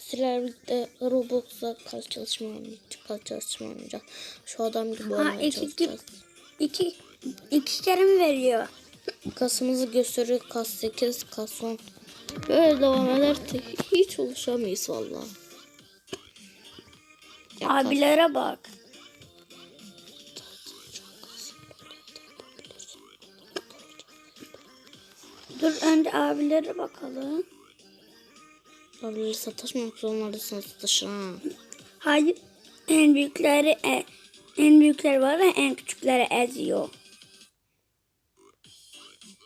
Sizlerle birlikte Roblox'ta kaç çalışma oynayacağız. Kaç çalışma oynayacağız. Şu adam gibi Ha oynamaya iki, iki, çalışacağız. iki, iki kere mi veriyor? Kasımızı gösteriyor. Kas 8, kas 10. Böyle devam ederse hiç ulaşamayız valla. Abilere bak. Dur önce abilere bakalım. Abileri sataşmamak zorundasınız satışa. ha. Hayır. En büyükleri e, en büyükleri var ya en küçükleri eziyor.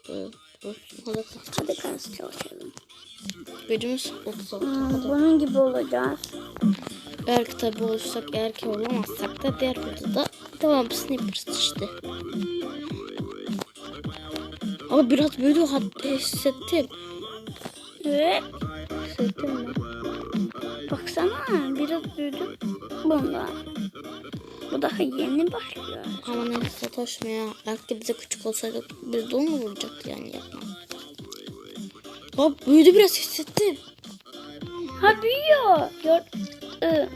Böyle, böyle. Hadi kas. Hadi kas çalışalım. Gücümüz 36 Hmm, bunun gibi olacağız. Eğer ki tabi olursak eğer ki olamazsak da diğer videoda devamlısını yaparız işte. Ama biraz büyüdü hatta hissettim. Evet. Hissettim mi? Baksana biraz büyüdüm. Bunda. Bu daha yeni başlıyor. Ama neyse sataşma ya. Belki bize küçük olsaydı biz de onu vuracaktı yani yapma. Hop büyüdü biraz hissettim. Ha büyüyor. Gör. Ü.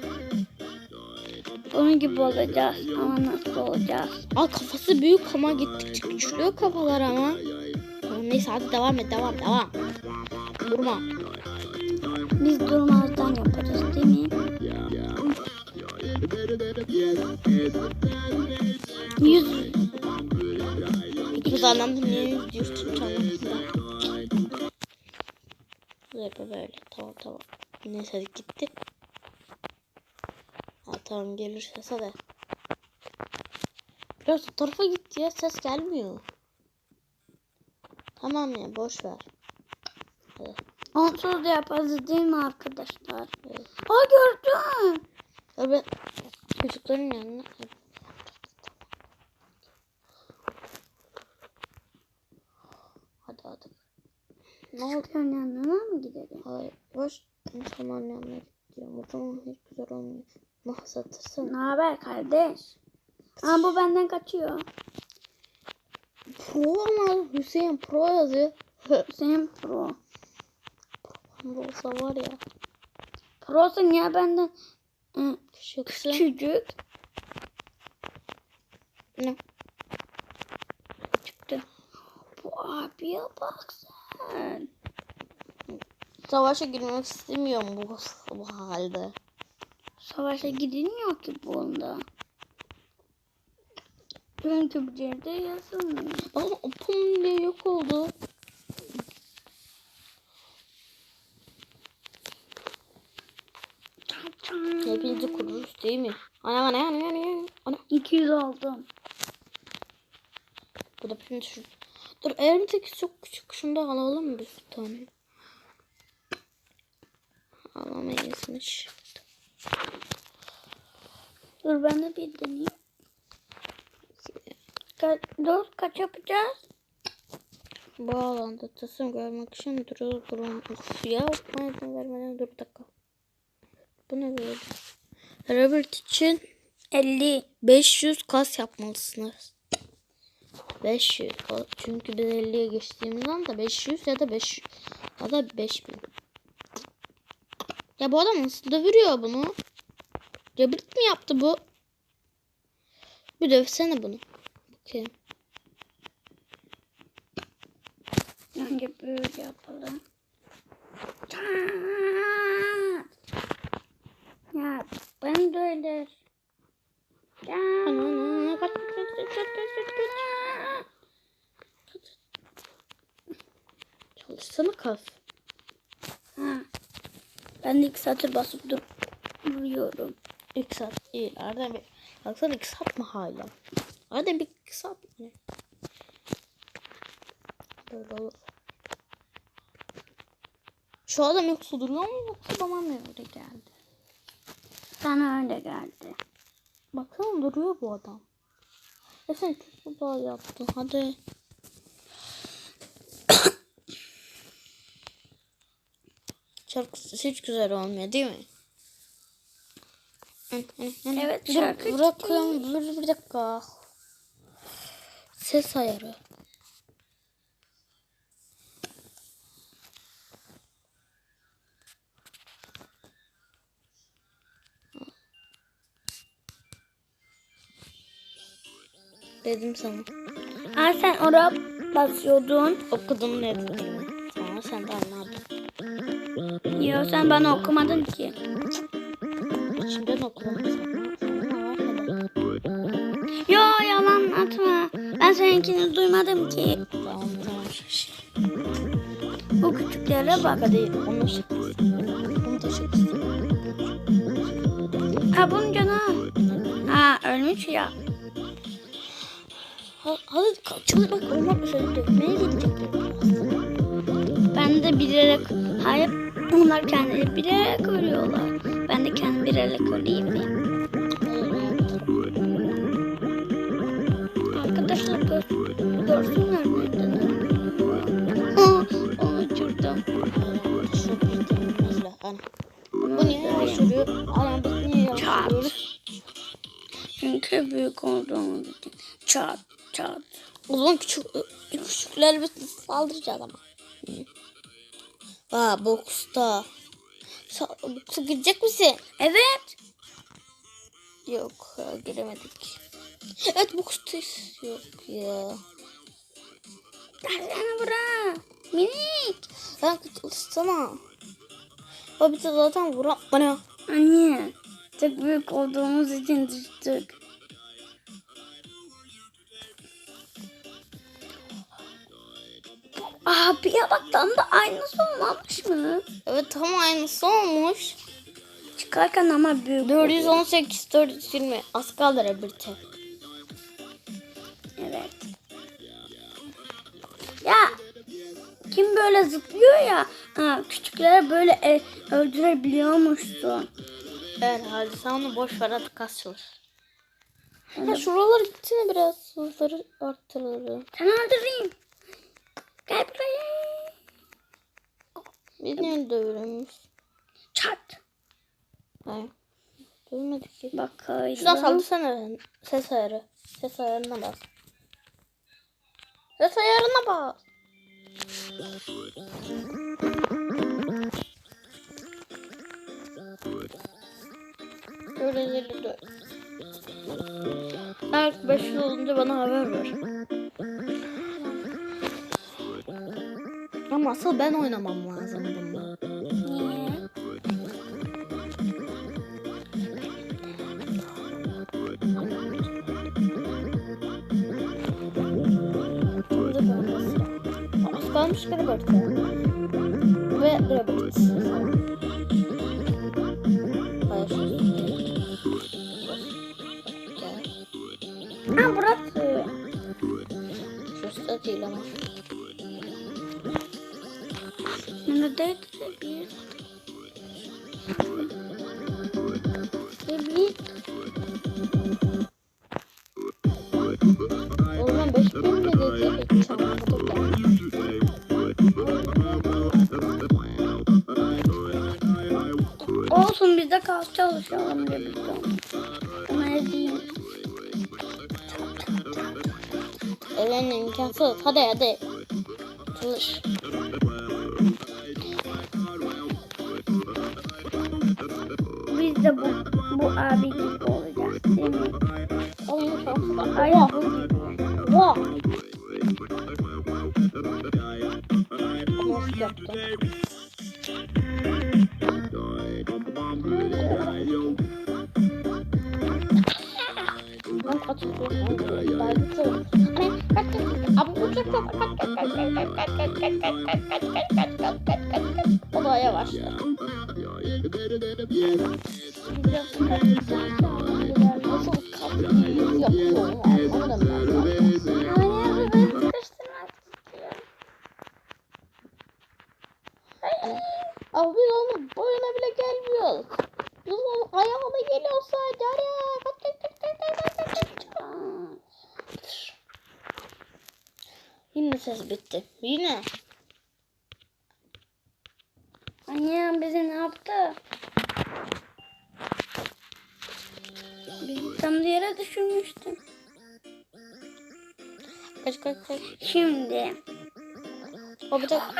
Bunun gibi olacağız. Ama nasıl olacağız? Aa kafası büyük ama gittikçe küçülüyor kafalar ama. Neyse hadi devam et devam devam. Durma. Biz durmazdan yaparız değil mi? Yüz. İkimiz anlamda niye yüz diyorsun tamam. Böyle böyle tamam tamam. Neyse gitti. Ha tamam gelir ses hadi. Biraz tarafa gitti ya ses gelmiyor. Tamam ya boş ver. Hadi. Onsuz da yaparız değil mi arkadaşlar? Evet. Ha gördüm. Ben çocukların yanına Hadi hadi. Ne oldu? Çocukların yanına mı gidelim? Hayır. Boş insanların yanına gidiyorum. O zaman hiç güzel olmuyor. Nah satırsın. Ne haber kardeş? Aa bu benden kaçıyor. Pro ama Hüseyin Pro yazıyor. Hüseyin pro. Pro olsa var ya. Prosun ya benden ı, Küçüksün. küçücük Ne? çıktı. Bu abiye bak sen. Savaşa girmek istemiyorum bu, bu halde. Savaşa gidilmiyor ki bunda. Çünkü bir yerde yazılmıyor. Ama pum diye yok oldu. Hepinizi kururuz değil mi? Ana ana ana ana ana. ana. 200 oldum. Bu da pim şu. Dur tek çok küçük şunu da alalım mı biz bir tane? Alamayızmış. Dur ben de bir deneyeyim. Ka dur kaç yapacağız? Bu alanda tasarım görmek için duruyor durum. Uf ya izin vermeden dur bir dakika. Bu ne böyle? Robert için 50. 500 kas yapmalısınız. 500. O- Çünkü biz 50'ye geçtiğimiz anda 500 ya da 5 ya da 5000. Ya bu adam nasıl dövürüyor bunu? Robert mi yaptı bu? Bir dövsene bunu. Bakayım. Önce böyle yapalım. Ya ben de öyle. Ya. Ana, ana, kaç, kaç, kaç, kaç, kaç, kaç, kaç. Çalışsana kas. Ben de iki satır basıp dur duruyorum. İlk saat iyi. Arada bir baksana iki saat mi hala? Arada bir iki saat mi? Böyle olur. Şu adam yoksa duruyor mu yoksa bana mı öyle geldi? Sana öyle geldi. Baksana duruyor bu adam. E sen çok güzel yaptın hadi. çok hiç güzel olmuyor değil mi? Evet şarkı Bırakıyorum dur bir dakika. Ses ayarı. Dedim sana. Ha sen oraya basıyordun. Okudum dedim. Yo sen bana okumadın ki. Sana var Yo yalan atma. Ben seninkini duymadım ki. Bu küçüklere bak. Da şakası. Ha bunun canı. Ha ölmüş ya. Ha, hadi kaçıyor bak olmak üzere dökmeye gidecekler. Ben de bilerek hayır onlar kendileri bilerek ölüyorlar. Ben de kendim bilerek öleyim mi? Arkadaşlar gör, görsünler Onu uçurdum. Bu niye yavaş yürüyor? Anam biz niye yürüyoruz? Çünkü büyük olduğumuz için. Çat çat. O zaman küçük, küçükler biz saldıracağız ama. Aa boksta. Sa- Boksa girecek misin? Evet. Yok ya, giremedik. Evet bokstayız. Yok ya. Gelsene buraya. Minik. Sen kutlasana. O bize zaten vuran bana. Anne. Çok büyük olduğumuz için düştük. Abiye bak tam da aynısı olmamış mı? Evet tam aynısı olmuş. Çıkarken ama büyük. 418, 420. Az kaldı rebirte. Evet. Ya kim böyle zıplıyor ya ha, küçükleri böyle e, öldürebiliyormuşsun. Herhalde sen onu boş ver hadi kas çalış. Ya şuralar gitsene biraz hızları arttıralım. Sen öldüreyim. Gel buraya. Biz niye dövülmüş? Çat. Hayır. Dövmedik ki. Bakayım. Şuradan saldırsana ses ayarı. Ses ayarına bas. Ses ayarına bas. Dön. Her 5 yıl olunca bana haber ver. Ama asıl ben oynamam lazım bunu. Niye? Kalmış Gilbert'e. Ve Robert. Hayır. Ha bırak. E, şu değil ama. Bunu da bir. Bir. Oğlum 5000 mi dedi? Olsun bizde kalk çalışalım birlikte. Ama imkansız. Hadi hadi. Çalış. Belki de bu, bu abi gibi olacak değil mi? Olur olsun. Hayır bu gibi. Wow. Nasıl yaptın? O da yavaş. Abi biz onun boyuna bile gelmiyoruz. Biz onun ayağına geliyor sadece. Yine ses bitti. Yine. düşürmüştüm. Kaç kaç kaç. Şimdi. O bir dakika.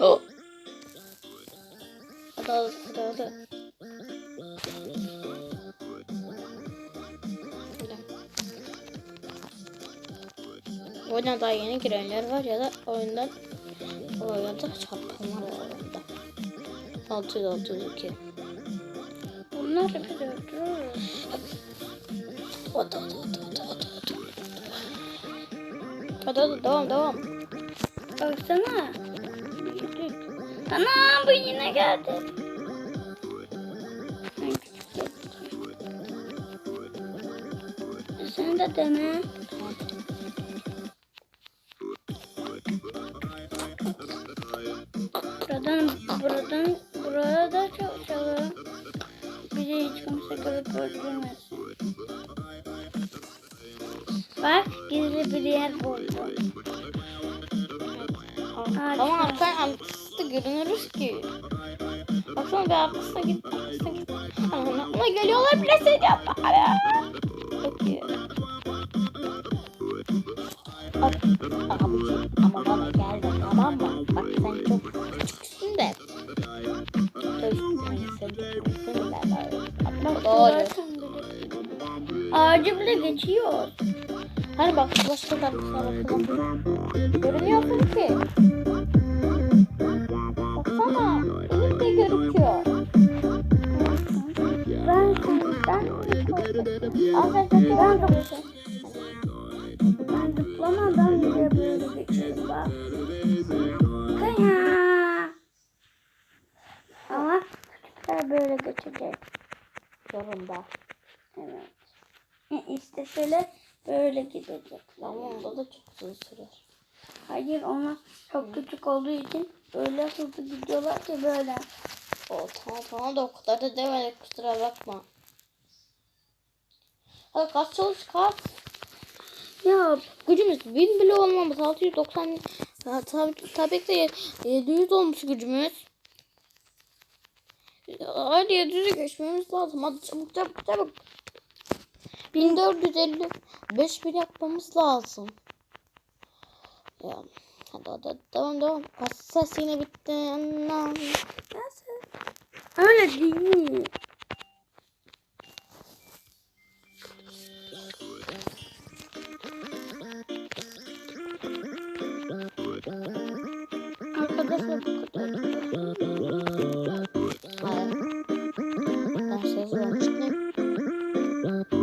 Oh. Hadi hadi hadi. Oyuna daha yeni girenler var ya da oyundan oyunda çarpanlar var orada. 602. 602. Bunları bir öldürürüz. Hadi hadi hadi hadi hadi hadi. Hadi hadi devam devam. Baksana. Büyüdük. Ana bu yine geldi. Sen de dene. Bak gizli bir yer buldum. Ama arkadan arkası da görünürüz ki. Baksana bir arkasına git. Arkasına git. Ama, geliyorlar bile seni yapar. Çok iyi. Abicim ama bana geldi tamam mı? Bak sen çok küçüksün de. Bak. Ağacı bile geçiyor. Hani bak başka da bakalım. Görünüyorsun ki. Baksana. Elim de gözüküyor. Ben çok iyi. Ben de ben zıplamadan bile böyle geçiyorum bak. Kaya. Ama küçükler böyle geçecek. Zorunda. Evet. E, İşte şöyle böyle gidecek. Ama onda da çok uzun sürer. Hayır onlar çok küçük olduğu için öyle hızlı gidiyorlar ki böyle. O tamam tamam da o kadar da demedik kusura bakma. Hadi kaç çalış kaç. Ya Gücümüz 1000 bile olmamış. 690 Ha, tabii, tabii ki de 700 olmuş gücümüz. Hadi 700'ü geçmemiz lazım. Hadi çabuk çabuk çabuk. 1450 5000 yapmamız lazım. Ya, hadi hadi devam devam. Ses yine bitti. Nasıl? Öyle değil.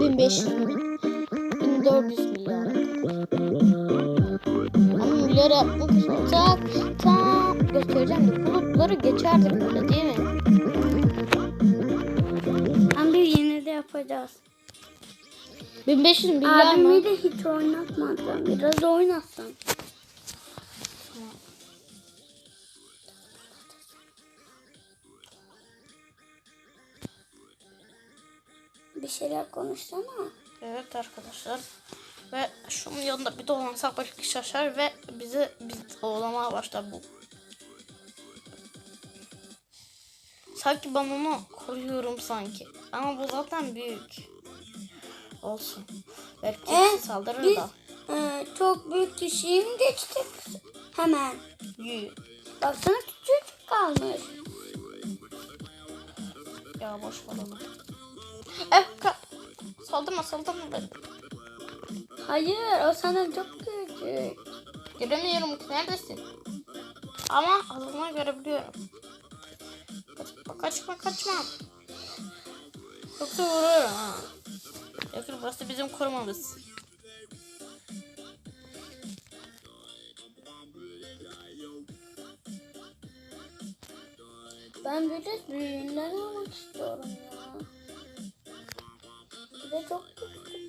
1500 milyon. 1400 milyon. Ama milyar yapmak olsak tam göstereceğim de bulutları geçerdik böyle değil mi? Ama bir yine de yapacağız. 1500 milyar mı? Abimi de hiç oynatmadım. Biraz oynatsam. Bir şeyler konuşsana. Evet arkadaşlar. Ve şunun yanında bir dolansak belki şaşar ve bizi biz oğlamaya başlar bu. Sanki ben onu koruyorum sanki. Ama bu zaten büyük. Olsun. Belki bizi saldırır biz- da. Ee, çok büyük kişiyi mi geçtik? Hemen. Yü. Baksana küçük kalmış. Ya boş ver onu. Eh, saldırma saldırma. Hayır o sana çok küçük. Göremiyorum neredesin? Ama adımı görebiliyorum. Kaçma kaçma kaçma. Yoksa vururum ha. Yakın burası bizim korumamız. Ben böyle almak istiyorum ya.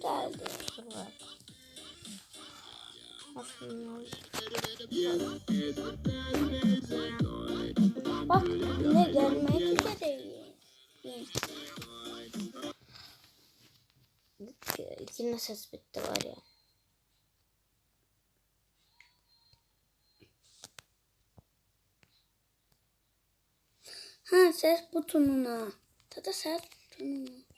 Geldi. Bak. Yine gelmek üzereyim. yine ses bitti var ya. Ha ses butonuna. Tada ses butonuna.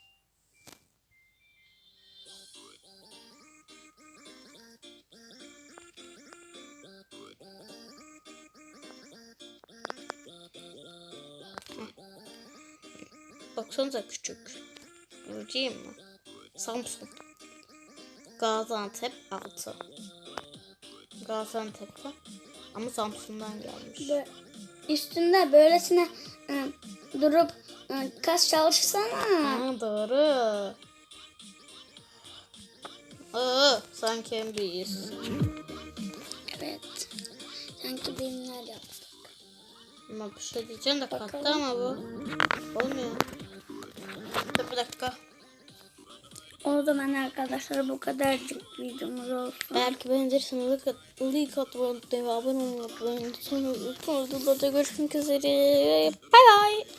Baksanıza küçük. Göreceğim mi? Samsun. Gaziantep 6. Gaziantep'te. Ama Samsun'dan gelmiş. Böyle üstünde böylesine e, durup e, kas çalışsana. Ha, doğru. Aa, sanki en büyüğüz. Evet. Sanki benimler yaptı. Ama bir şey diyeceğim de kalktı ama bu. Olmuyor. Bir dakika. O zaman arkadaşlar bu kadarcık videomuz olsun. Belki beğenirsiniz. Like, at- like atmayı, abone olmayı unutmayın. Sonra videoda görüşmek üzere. Bay bay.